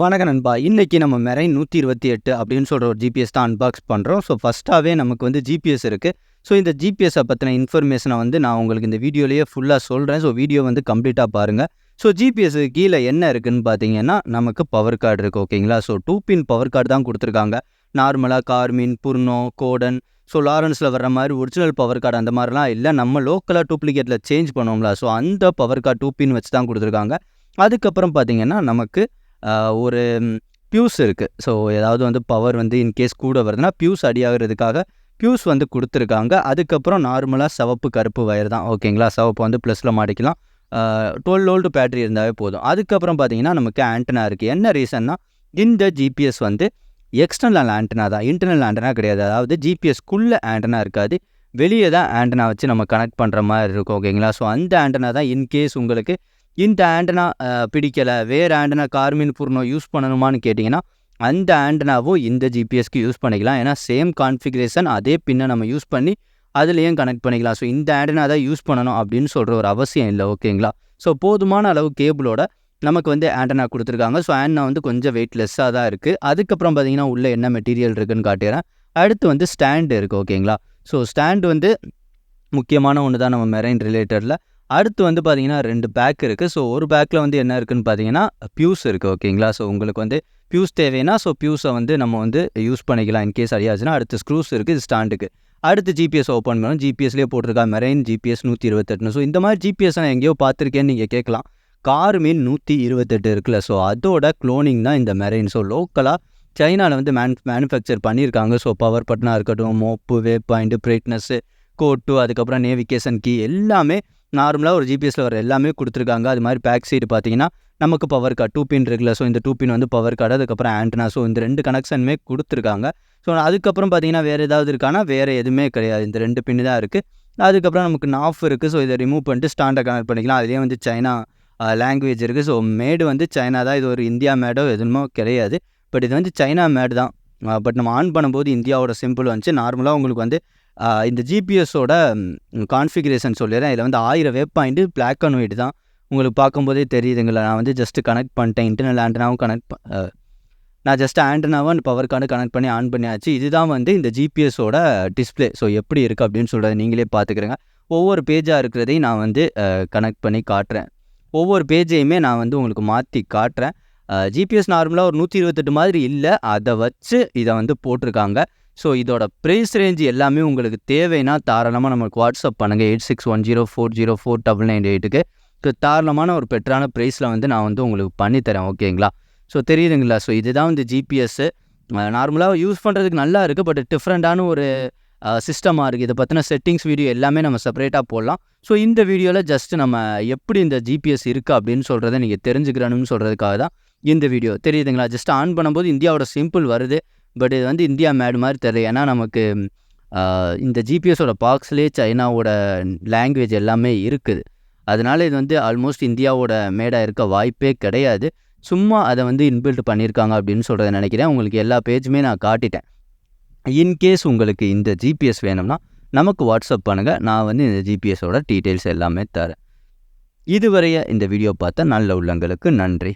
வணக்கம் நண்பா. இன்னைக்கு நம்ம மெரைன் நூற்றி இருபத்தி எட்டு அப்படின்னு சொல்கிற ஒரு ஜிபிஎஸ் தான் அன்பாக்ஸ் பண்ணுறோம் ஸோ ஃபஸ்ட்டாகவே நமக்கு வந்து ஜிபிஎஸ் இருக்குது ஸோ இந்த ஜிபிஎஸ்ஸை பற்றின இன்ஃபர்மேஷனை வந்து நான் உங்களுக்கு இந்த வீடியோலேயே ஃபுல்லாக சொல்கிறேன் ஸோ வீடியோ வந்து கம்ப்ளீட்டாக பாருங்கள் ஸோ ஜிபிஎஸ்க்கு கீழே என்ன இருக்குன்னு பார்த்தீங்கன்னா நமக்கு பவர் கார்டு இருக்குது ஓகேங்களா so two pin power card தான் கொடுத்துருக்காங்க. நார்மலாக கார்மின் புர்னோ கோடன் ஸோ லாரன்ஸில் வர்ற மாதிரி ஒரிஜினல் பவர் கார்டு அந்த மாதிரிலாம் இல்லை. நம்ம லோக்கலாக டூப்ளிகேட்டில் சேஞ்ச் பண்ணோம்ல ஸோ அந்த பவர் கார்டு டூ பின் வச்சு தான் கொடுத்துருக்காங்க. அதுக்கப்புறம் பார்த்தீங்கன்னா நமக்கு ஒரு பியூஸ் இருக்குது ஸோ ஏதாவது வந்து பவர் வந்து இன்கேஸ் கூட வருதுன்னா பியூஸ் அடியாகிறதுக்காக பியூஸ் வந்து கொடுத்துருக்காங்க. அதுக்கப்புறம் நார்மலாக சிவப்பு கருப்பு வயர் தான். ஓகேங்களா? சிவப்பு வந்து ப்ளஸில் மாட்டிக்கலாம். டுவெல் ஓல்டு பேட்டரி இருந்தாவே போதும். அதுக்கப்புறம் பார்த்தீங்கன்னா நமக்கு ஆண்டனா இருக்குது என்ன ரீசன்னா இந்த ஜிபிஎஸ் வந்து எக்ஸ்டர்னல் ஆண்டனா தான். இன்டர்னல் ஆண்டனா கிடையாது. அதாவது ஜிபிஎஸ்க்குள்ளே ஆண்டனா இருக்காது. வெளியே தான் ஆண்டனா வச்சு நம்ம கனெக்ட் பண்ணுற மாதிரி இருக்கும். ஓகேங்களா? ஸோ அந்த ஆண்டனா தான் இன்கேஸ் உங்களுக்கு இந்த ஆண்டனா பிடிக்கலை. வேறு ஆண்டனா கார்மின் பூர்ணோ யூஸ் பண்ணணுமான்னு கேட்டிங்கன்னா அந்த ஆண்டனாவும் இந்த ஜிபிஎஸ்க்கு யூஸ் பண்ணிக்கலாம். ஏன்னா சேம் கான்ஃபிகரேஷன் அதே பின்னை நம்ம யூஸ் பண்ணி அதுலேயும் கனெக்ட் பண்ணிக்கலாம். ஸோ இந்த ஆண்டனா தான் யூஸ் பண்ணணும் அப்படின்னு சொல்கிற ஒரு அவசியம் இல்லை. ஓகேங்களா? ஸோ போதுமான அளவு கேபிளோட நமக்கு வந்து ஆண்டனா கொடுத்துருக்காங்க. ஸோ ஆண்டனா வந்து கொஞ்சம் வெயிட் லெஸ்ஸாக தான் இருக்குது அதுக்கப்புறம் பார்த்தீங்கன்னா உள்ளே என்ன மெட்டீரியல் இருக்குன்னு காட்டுறேன். அடுத்து வந்து ஸ்டாண்டு இருக்குது ஓகேங்களா? ஸோ ஸ்டாண்டு வந்து முக்கியமான ஒன்று தான் நம்ம மெரைன் ரிலேட்டடில் அடுத்து வந்து பார்த்தீங்கன்னா ரெண்டு பேக் இருக்குது ஸோ ஒரு பேக்கில் வந்து என்ன இருக்குன்னு பார்த்தீங்கன்னா பியூஸ் இருக்குது ஓகேங்களா ஸோ உங்களுக்கு வந்து பியூஸ் தேவைன்னா ஸோ பியூஸை வந்து நம்ம வந்து யூஸ் பண்ணிக்கலாம் இன்கேஸ் அடியாச்சுன்னா. அடுத்து ஸ்க்ரூஸ் இருக்குது இது ஸ்டாண்டுக்கு அடுத்து ஜிபிஎஸ் ஓப்பன் பண்ணணும் ஜிபிஎஸ்லேயே போட்டிருக்கா மெரைன் ஜிபிஎஸ் நூற்றி இருபத்தெட்டுன்னு. ஸோ இந்த மாதிரி ஜிபிஎஸ் நான் எங்கேயோ பார்த்துருக்கேன்னு நீங்கள் கேட்கலாம். கார் மீன் நூற்றி இருபத்தெட்டு இருக்குல்ல. ஸோ அதோட க்ளோனிங் தான் இந்த மெரைன் ஸோ லோக்கலாக சைனாவில் வந்து மேன் மேனுஃபேக்சர் பண்ணியிருக்காங்க. ஸோ பவர் பட்டனாக இருக்கட்டும் மோப்பு வே பாயிண்ட்டு பிரைட்னஸ்ஸு கோட்டு அதுக்கப்புறம் நேவிகேஷன் கீ எல்லாமே நார்மலாக ஒரு ஜிபிஎஸில் வர எல்லாமே கொடுத்துருக்காங்க. அது மாதிரி பேக் சைடு பார்த்தீங்கன்னா நமக்கு பவர் கார்டு டூ பின் இருக்குல்ல ஸோ இந்த டூ பின் வந்து பவர் கார்டு அதுக்கப்புறம் ஆண்டனா ஸோ இந்த ரெண்டு கனெக்ஷனுமே கொடுத்துருக்காங்க. ஸோ அதுக்கப்புறம் பார்த்தீங்கன்னா வேறு ஏதாவது இருக்கானா? வேறு எதுவுமே கிடையாது. இந்த ரெண்டு பின்னு தான் இருக்குது அதுக்கப்புறம் நமக்கு நாஃப் இருக்குது ஸோ இதை ரிமூவ் பண்ணிட்டு ஸ்டாண்டை கனெக்ட் பண்ணிக்கலாம். அதுலேயே வந்து சைனா லாங்குவேஜ் இருக்குது ஸோ மேடு வந்து சைனா தான். இது ஒரு இந்தியா மேடோ எதுவுமோ கிடையாது. பட் இது வந்து சைனா மேடு தான். பட் நம்ம ஆன் பண்ணும்போது இந்தியாவோட சிம்பிள் வந்துச்சு. நார்மலாக உங்களுக்கு வந்து இந்த ஜிபிஎஸோட கான்ஃபிகரேஷன் சொல்லிடுறேன். இதில் வந்து ஆயிரம் vape point black and white தான். உங்களுக்கு பார்க்கும்போதே தெரியுதுங்களா? நான் வந்து ஜஸ்ட்டு கனெக்ட் பண்ணிட்டேன். இன்டர்னல் ஆண்டனாவும் கனெக்ட் நான் ஜஸ்ட் ஆண்டனாவும் பவர் கார்டு கனெக்ட் பண்ணி ஆன் பண்ணியாச்சு. இதுதான் வந்து இந்த ஜிபிஎஸோட டிஸ்ப்ளே ஸோ எப்படி இருக்குது அப்படின்னு சொல்கிறத நீங்களே பார்த்துக்கிறேங்க. ஒவ்வொரு பேஜாக இருக்கிறதையும் நான் வந்து கனெக்ட் பண்ணி காட்டுறேன். ஒவ்வொரு பேஜையுமே நான் வந்து உங்களுக்கு மாற்றி காட்டுறேன். ஜிபிஎஸ் நார்மலாக ஒரு நூற்றி இருபத்தெட்டு மாதிரி இல்லை. அதை வச்சு இதை வந்து போட்டிருக்காங்க. ஸோ இதோட ப்ரைஸ் ரேஞ்ச் எல்லாமே உங்களுக்கு தேவைன்னா தாராளமாக நமக்கு வாட்ஸ்அப் பண்ணுங்கள் eight six one zero four zero four double nine எயிட்டுக்கு தாராளமான ஒரு பெட்டரான ப்ரைஸில் வந்து நான் வந்து உங்களுக்கு பண்ணித்தரேன் ஓகேங்களா ஸோ தெரியுதுங்களா? ஸோ இதுதான் வந்து ஜிபிஎஸ்ஸு நார்மலாக யூஸ் பண்ணுறதுக்கு நல்லா இருக்குது பட் டிஃப்ரெண்ட்டான ஒரு சிஸ்டமாக இருக்குது இதை பற்றின செட்டிங்ஸ் வீடியோ எல்லாமே நம்ம செப்பரேட்டாக போடலாம். ஸோ இந்த வீடியோவில் ஜஸ்ட் நம்ம எப்படி இந்த ஜிபிஎஸ் இருக்குது அப்படின்னு சொல்கிறத நீங்கள் தெரிஞ்சுக்கிறணும்னு சொல்கிறதுக்காக தான் இந்த வீடியோ தெரியுதுங்களா? ஜஸ்ட் ஆன் பண்ணும்போது இந்தியாவோட சிம்பிள் வருது. பட் இது வந்து இந்தியா மேடு மாதிரி தெரியல ஏன்னா நமக்கு இந்த ஜிபிஎஸோட பாக்ஸ்லேயே சைனாவோட லாங்குவேஜ் எல்லாமே இருக்குது. அதனால் இது வந்து ஆல்மோஸ்ட் இந்தியாவோட மேடாக இருக்க வாய்ப்பே கிடையாது. சும்மா அதை வந்து இன்பில்ட் பண்ணியிருக்காங்க அப்படின்னு சொல்கிறத நினைக்கிறேன். உங்களுக்கு எல்லா பேஜுமே நான் காட்டிட்டேன். இன்கேஸ் உங்களுக்கு இந்த ஜிபிஎஸ் வேணும்னா நமக்கு வாட்ஸ்அப் பண்ணுங்கள் நான் வந்து இந்த ஜிபிஎஸோட டீட்டெயில்ஸ் எல்லாமே தரேன். இதுவரைய இந்த வீடியோ பார்த்த நல்ல உள்ளங்களுக்கு நன்றி.